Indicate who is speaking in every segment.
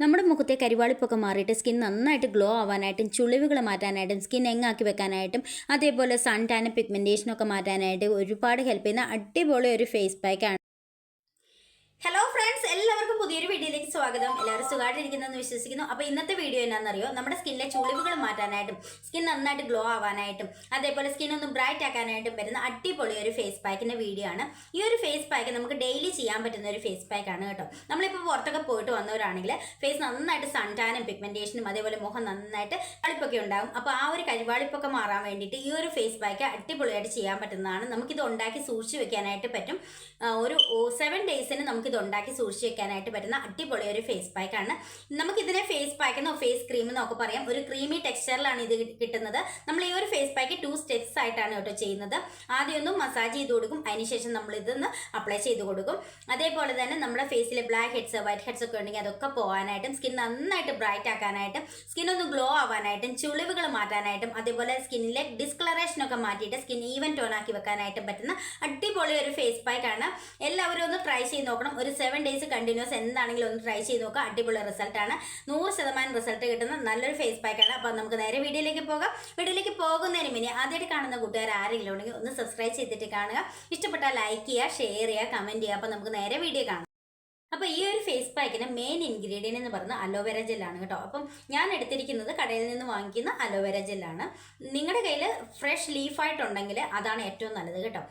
Speaker 1: നമ്മുടെ മുഖത്തെ കരിവാളിപ്പൊക്കെ മാറിയിട്ട് സ്കിൻ നന്നായിട്ട് ഗ്ലോ ആവാനായിട്ടും ചുളിവുകൾ മാറ്റാനായിട്ടും സ്കിൻ എങ്ങാക്കി വെക്കാനായിട്ടും അതേപോലെ സൺ ടാനും പിഗ്മെന്റേഷനൊക്കെ മാറ്റാനായിട്ട് ഒരുപാട് ഹെൽപ്പ് ചെയ്യുന്ന അടിപൊളി ഒരു ഫേസ് പാക്കാണ് ഹലോ ഫ്രണ്ട്സ് എല്ലാവർക്കും പുതിയൊരു വീഡിയോയിലേക്ക് സ്വാഗതം. എല്ലാവരും സുഖമായിട്ടിരിക്കുന്നതെന്ന് വിശ്വസിക്കുന്നു. അപ്പോൾ ഇന്നത്തെ വീഡിയോ എന്നാണെന്നറിയോ നമ്മുടെ സ്കിന്നിലെ ചുളിവുകൾ മാറ്റാനായിട്ടും സ്കിൻ നന്നായിട്ട് ഗ്ലോ ആവാനായിട്ടും അതേപോലെ സ്കിൻ ഒന്ന് ബ്രൈറ്റ് ആക്കാനായിട്ടും വരുന്ന അടിപൊളി ഒരു ഫേസ് പാക്കിന്റെ വീഡിയോ ആണ്. ഈ ഒരു ഫേസ് പാക്ക് നമുക്ക് ഡെയിലി ചെയ്യാൻ പറ്റുന്ന ഒരു ഫേസ് പാക്ക് ആണ് കേട്ടോ. നമ്മളിപ്പോൾ പുറത്തൊക്കെ പോയിട്ട് വന്നവരാണെങ്കിൽ ഫേസ് നന്നായിട്ട് സൺടാനും പിഗ്മെന്റേഷനും അതേപോലെ മുഖം നന്നായിട്ട് കളിപ്പൊക്കെ ഉണ്ടാകും. അപ്പോൾ ആ ഒരു കരിവാളിപ്പൊക്കെ മാറാൻ വേണ്ടിയിട്ട് ഈ ഒരു ഫേസ് പാക്ക് അടിപൊളിയായിട്ട് ചെയ്യാൻ പറ്റുന്നതാണ്. നമുക്കിത് ഉണ്ടാക്കി സൂക്ഷിച്ച് വെക്കാനായിട്ട് പറ്റും. ഒരു സെവൻ ഡേയ്സിന് നമുക്കിത് ഉണ്ടാക്കി സൂക്ഷിച്ച് വെക്കാനായിട്ട് പറ്റുന്ന അടിപൊളി ഒരു ഫേസ് പാക്കാണ് നമുക്കിതിനെ ഫേസ് പാക്ക് എന്നോ ഫേസ് ക്രീം എന്നോ ഒക്കെ പറയാം. ഒരു ക്രീമി ടെക്സ്ചറിലാണ് ഇത് കിട്ടുന്നത്. നമ്മൾ ഈ ഒരു ഫേസ് പാക്ക് ടു സ്റ്റെപ്സ് ആയിട്ടാണ് കേട്ടോ ചെയ്യുന്നത്. ആദ്യം ഒന്ന് മസാജ് ചെയ്ത് കൊടുക്കും. അതിനുശേഷം നമ്മൾ ഇതൊന്ന് അപ്ലൈ ചെയ്ത് കൊടുക്കും. അതേപോലെ തന്നെ നമ്മുടെ ഫേസിലെ ബ്ലാക്ക് ഹെഡ്സ് വൈറ്റ് ഹെഡ്സ് ഒക്കെ ഉണ്ടെങ്കിൽ അതൊക്കെ പോകാനായിട്ടും സ്കിൻ നന്നായിട്ട് ബ്രൈറ്റ് ആക്കാനായിട്ടും സ്കിൻ ഒന്ന് ഗ്ലോ ആവാനായിട്ടും ചുളിവുകൾ മാറ്റാനായിട്ടും അതേപോലെ സ്കിന്നിലെ ഡിസ്കളറേഷൻ ഒക്കെ മാറ്റിയിട്ട് സ്കിൻ ഈവൻ ടോൺ ആക്കി വെക്കാനായിട്ടും പറ്റുന്ന അടിപൊളി ഒരു ഫേസ് പാക്ക് ആണ്. എല്ലാവരും ഒന്ന് ട്രൈ ചെയ്ത് നോക്കണം. ഒരു സെവൻ ഡേയ്സ് കണ്ടിന്യൂസ് എന്താണെങ്കിലും ഒന്ന് ട്രൈ ചെയ്ത് നോക്കുക അടിപൊളി റിസൾട്ട് ആണ്. നൂറ് ശതമാനം റിസൾട്ട് കിട്ടുന്ന നല്ലൊരു ഫേസ് പാക്കാണ് അപ്പോൾ നമുക്ക് നേരെ വീഡിയോയിലേക്ക് പോകാം. വീഡിയോയിലേക്ക് പോകുന്നതിന് മുന്നേ ആദ്യമായിട്ട് കാണുന്ന കൂട്ടുകാർ ആരെങ്കിലും ഉണ്ടെങ്കിൽ ഒന്ന് സബ്സ്ക്രൈബ് ചെയ്തിട്ട് കാണുക. ഇഷ്ടപ്പെട്ടാൽ ലൈക്ക് ചെയ്യുക ഷെയർ ചെയ്യുക കമന്റ് ചെയ്യുക. അപ്പോൾ നമുക്ക് നേരെ വീഡിയോ കാണാം. അപ്പോൾ ഈ ഒരു ഫേസ് പാക്കിന് മെയിൻ ഇൻഗ്രീഡിയന്റ് എന്ന് പറയുന്നത് അലോവേര ജെല്ലാണ് കേട്ടോ. അപ്പം ഞാൻ എടുത്തിരിക്കുന്നത് കടയിൽ നിന്ന് വാങ്ങിക്കുന്ന അലോവേര ജെല്ലാണ് നിങ്ങളുടെ കയ്യിൽ ഫ്രഷ് ലീഫായിട്ടുണ്ടെങ്കിൽ അതാണ് ഏറ്റവും നല്ലത് കേട്ടോ.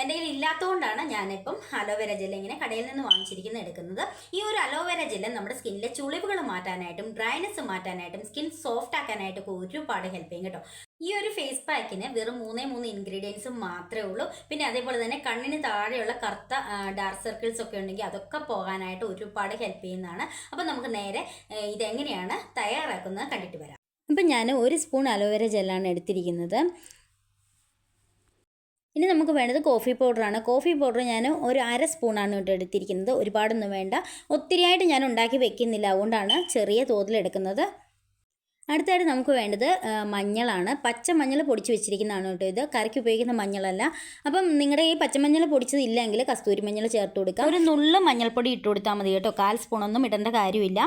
Speaker 1: എന്റെ കയ്യിൽ ഇല്ലാത്തതുകൊണ്ടാണ് ഞാനിപ്പം അലോവേര ജെൽ ഇങ്ങനെ കടയിൽ നിന്ന് വാങ്ങിച്ചിരിക്കുന്നത് എടുക്കുന്നത്. ഈ ഒരു അലോവേര ജെല്ല് നമ്മുടെ സ്കിന്നിലെ ചുളിവുകൾ മാറ്റാനായിട്ടും ഡ്രൈനെസ് മാറ്റാനായിട്ടും സ്കിൻ സോഫ്റ്റ് ആക്കാനായിട്ടൊക്കെ ഒരുപാട് ഹെൽപ്പ് ചെയ്യും കേട്ടോ. ഈ ഒരു ഫേസ് പാക്കിന് വെറും മൂന്നേ മൂന്ന് ഇൻഗ്രീഡിയൻസ് മാത്രമേ ഉള്ളൂ. പിന്നെ അതേപോലെ തന്നെ കണ്ണിന് താഴെയുള്ള കറുത്ത ഡാർക്ക് സർക്കിൾസ് ഒക്കെ ഉണ്ടെങ്കിൽ അതൊക്കെ പോകാനായിട്ട് ഒരുപാട് ഹെൽപ്പ് ചെയ്യുന്നതാണ്. അപ്പോൾ നമുക്ക് നേരെ ഇതെങ്ങനെയാണ് തയ്യാറാക്കുന്നത് കണ്ടിട്ട് വരാം. അപ്പം ഞാൻ ഒരു സ്പൂൺ അലോവേര ജെല്ലാണ് എടുത്തിരിക്കുന്നത്. ഇനി നമുക്ക് വേണ്ടത് കോഫി പൗഡറാണ് കോഫി പൗഡർ ഞാൻ ഒരു അര സ്പൂണാണ് കേട്ടോ എടുത്തിരിക്കുന്നത്. ഒരുപാടൊന്നും വേണ്ട. ഒത്തിരിയായിട്ട് ഞാൻ ഉണ്ടാക്കി വെക്കുന്നില്ല. അതുകൊണ്ടാണ് ചെറിയ തോതിൽ എടുക്കുന്നത്. അടുത്തായിട്ട് നമുക്ക് വേണ്ടത് മഞ്ഞളാണ്. പച്ചമഞ്ഞൾ പൊടിച്ച് വെച്ചിരിക്കുന്നതാണ് കേട്ടോ ഇത്. കറിക്ക് ഉപയോഗിക്കുന്ന മഞ്ഞളല്ല. അപ്പം നിങ്ങളുടെ ഈ പച്ചമഞ്ഞൾ പൊടിച്ചത് ഇല്ലെങ്കിൽ കസ്തൂരി മഞ്ഞൾ ചേർത്ത് കൊടുക്കുക ഒരു നുള്ളു മഞ്ഞൾപ്പൊടി ഇട്ട് കൊടുത്താൽ മതി കേട്ടോ. കാൽ സ്പൂണൊന്നും ഇടേണ്ട കാര്യമില്ല.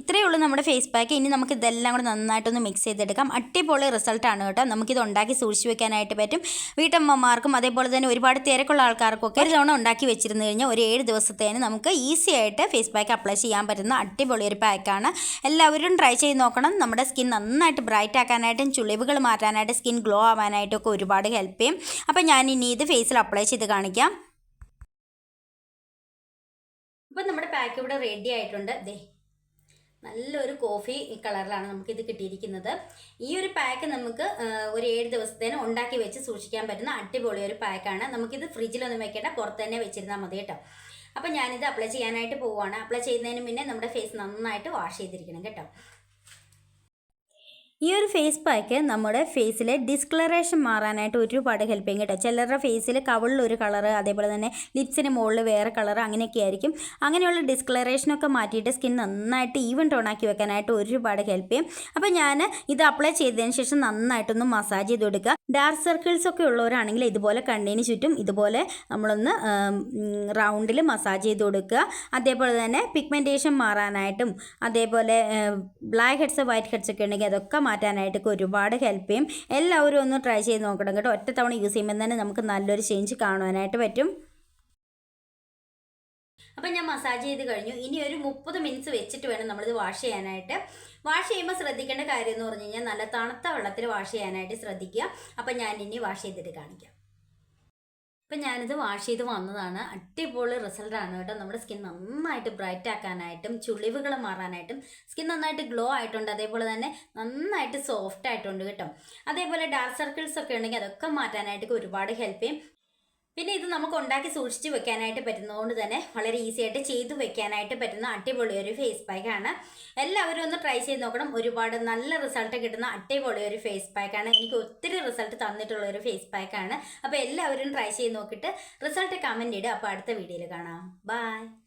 Speaker 1: ഇത്രയേ ഉള്ളൂ നമ്മുടെ ഫേസ് പാക്ക് ഇനി നമുക്ക് ഇതെല്ലാം കൂടെ നന്നായിട്ടൊന്ന് മിക്സ് ചെയ്തെടുക്കാം. അടിപൊളി റിസൾട്ടാണ് കേട്ടോ. നമുക്കിത് ഉണ്ടാക്കി സൂക്ഷിച്ച് വെക്കാനായിട്ട് പറ്റും. വീട്ടമ്മമാർക്കും അതേപോലെ തന്നെ ഒരുപാട് തിരക്കുള്ള ആൾക്കാർക്കൊക്കെ ഒരു തവണ ഉണ്ടാക്കി വെച്ചിരുന്നു കഴിഞ്ഞാൽ ഒരു ഏഴ് ദിവസത്തേന് നമുക്ക് ഈസി ആയിട്ട് ഫേസ് പാക്ക് അപ്ലൈ ചെയ്യാൻ പറ്റുന്ന അടിപൊളി ഒരു പാക്കാണ് എല്ലാവരും ട്രൈ ചെയ്ത് നോക്കണം. നമ്മുടെ സ്കിൻ നന്നായിട്ട് ബ്രൈറ്റ് ആക്കാനായിട്ടും ചുളിവുകൾ മാറ്റാനായിട്ട് സ്കിൻ ഗ്ലോ ആവാനായിട്ടും ഒക്കെ ഒരുപാട് ഹെൽപ്പ് ചെയ്യും. അപ്പോൾ ഞാൻ ഇനി ഇത് ഫേസിൽ അപ്ലൈ ചെയ്ത് കാണിക്കാം. അപ്പം നമ്മുടെ പാക്ക് ഇവിടെ റെഡി ആയിട്ടുണ്ട്. ദേ നല്ലൊരു കോഫി കളറിലാണ് ഇത് കിട്ടിയിരിക്കുന്നത്. ഈ ഒരു പാക്ക് നമുക്ക് ഒരു ഏഴ് ദിവസത്തേന് ഉണ്ടാക്കി വെച്ച് സൂക്ഷിക്കാൻ പറ്റുന്ന അടിപൊളി ഒരു പാക്കാണ് നമുക്കിത് ഫ്രിഡ്ജിലൊന്നും വെക്കേണ്ട പുറത്ത് തന്നെ വെച്ചിരുന്നാൽ മതി കേട്ടോ. അപ്പം ഞാനിത് അപ്ലൈ ചെയ്യാനായിട്ട് പോവുകയാണ് അപ്ലൈ ചെയ്യുന്നതിന് മുന്നേ നമ്മുടെ ഫേസ് നന്നായിട്ട് വാഷ് ചെയ്തിരിക്കണം കേട്ടോ. ഈ ഒരു ഫേസ് പാക്ക് നമ്മുടെ ഫേസിലെ ഡിസ്കളറേഷൻ മാറാനായിട്ട് ഒരുപാട് ഹെൽപ്പ് ചെയ്യും കേട്ടോ. ചിലരുടെ ഫേസിൽ കവിളിൽ ഒരു കളർ അതേപോലെ തന്നെ ലിപ്സിന് മുകളിൽ വേറെ കളർ അങ്ങനെയൊക്കെ ആയിരിക്കും. അങ്ങനെയുള്ള ഡിസ്കളറേഷനൊക്കെ മാറ്റിയിട്ട് സ്കിൻ നന്നായിട്ട് ഈവൻ ടോൺ ആക്കി വെക്കാനായിട്ട് ഒരുപാട് ഹെൽപ്പ് ചെയ്യും. അപ്പോൾ ഞാൻ ഇത് അപ്ലൈ ചെയ്തതിന് ശേഷം നന്നായിട്ടൊന്ന് മസാജ് ചെയ്ത് കൊടുക്കുക. ഡാർക്ക് സർക്കിൾസ് ഒക്കെ ഉള്ളവരാണെങ്കിൽ ഇതുപോലെ കണ്ണിന് ചുറ്റും ഇതുപോലെ നമ്മളൊന്ന് റൗണ്ടിൽ മസാജ് ചെയ്ത് കൊടുക്കുക. അതേപോലെ തന്നെ പിഗ്മെന്റേഷൻ മാറാനായിട്ടും അതേപോലെ ബ്ലാക്ക് ഹെഡ്സ് വൈറ്റ് ഹെഡ്സ് ഒക്കെ ഉണ്ടെങ്കിൽ അതൊക്കെ മാറ്റാനായിട്ടൊക്കെ ഒരുപാട് ഹെൽപ്പ് ചെയ്യും. എല്ലാവരും ഒന്ന് ട്രൈ ചെയ്ത് നോക്കണം കേട്ടോ. ഒറ്റ തവണ യൂസ് ചെയ്യുമ്പോൾ തന്നെ നമുക്ക് നല്ലൊരു ചേഞ്ച് കാണുവാനായിട്ട് പറ്റും. അപ്പം ഞാൻ മസാജ് ചെയ്ത് കഴിഞ്ഞു. ഇനി ഒരു മുപ്പത് മിനിറ്റ്സ് വെച്ചിട്ട് വേണം നമ്മളിത് വാഷ് ചെയ്യാനായിട്ട്. വാഷ് ചെയ്യുമ്പോൾ ശ്രദ്ധിക്കേണ്ട കാര്യം എന്ന് പറഞ്ഞു കഴിഞ്ഞാൽ നല്ല തണുത്ത വെള്ളത്തിൽ വാഷ് ചെയ്യാനായിട്ട് ശ്രദ്ധിക്കുക. അപ്പം ഞാൻ ഇനി വാഷ് ചെയ്തിട്ട് കാണിക്കാം. അപ്പം ഞാനിത് വാഷ് ചെയ്ത് വന്നതാണ്. അടിപൊളി റിസൾട്ടാണ് കേട്ടോ. നമ്മുടെ സ്കിൻ നന്നായിട്ട് ബ്രൈറ്റ് ആക്കാനായിട്ടും ചുളിവുകൾ മാറാനായിട്ടും സ്കിൻ നന്നായിട്ട് ഗ്ലോ ആയിട്ടുണ്ട്. അതേപോലെ തന്നെ നന്നായിട്ട് സോഫ്റ്റ് ആയിട്ടുണ്ട് കേട്ടോ. അതേപോലെ ഡാർക്ക് സർക്കിൾസ് ഒക്കെ ഉണ്ടെങ്കിൽ അതൊക്കെ മാറ്റാനായിട്ട് ഒരുപാട് ഹെൽപ്പ് ചെയ്യും. പിന്നെ ഇത് നമുക്ക് ഉണ്ടാക്കി സൂക്ഷിച്ച് വെക്കാനായിട്ട് പറ്റുന്നതുകൊണ്ട് തന്നെ വളരെ ഈസി ആയിട്ട് ചെയ്തു വെക്കാനായിട്ട് പറ്റുന്ന അടിപൊളി ഒരു ഫേസ് പാക്ക് ആണ്. എല്ലാവരും ഒന്ന് ട്രൈ ചെയ്ത് നോക്കണം. ഒരുപാട് നല്ല റിസൾട്ട് കിട്ടുന്ന അടിപൊളി ഒരു ഫേസ് പാക്ക് ആണ്. എനിക്ക് ഒത്തിരി റിസൾട്ട് തന്നിട്ടുള്ള ഒരു ഫേസ് പാക്ക് ആണ്. അപ്പോൾ എല്ലാവരും ട്രൈ ചെയ്ത് നോക്കിയിട്ട് റിസൾട്ട് കമന്റ് ഇടുക. അപ്പോൾ അടുത്ത വീഡിയോയിൽ കാണാം. ബൈ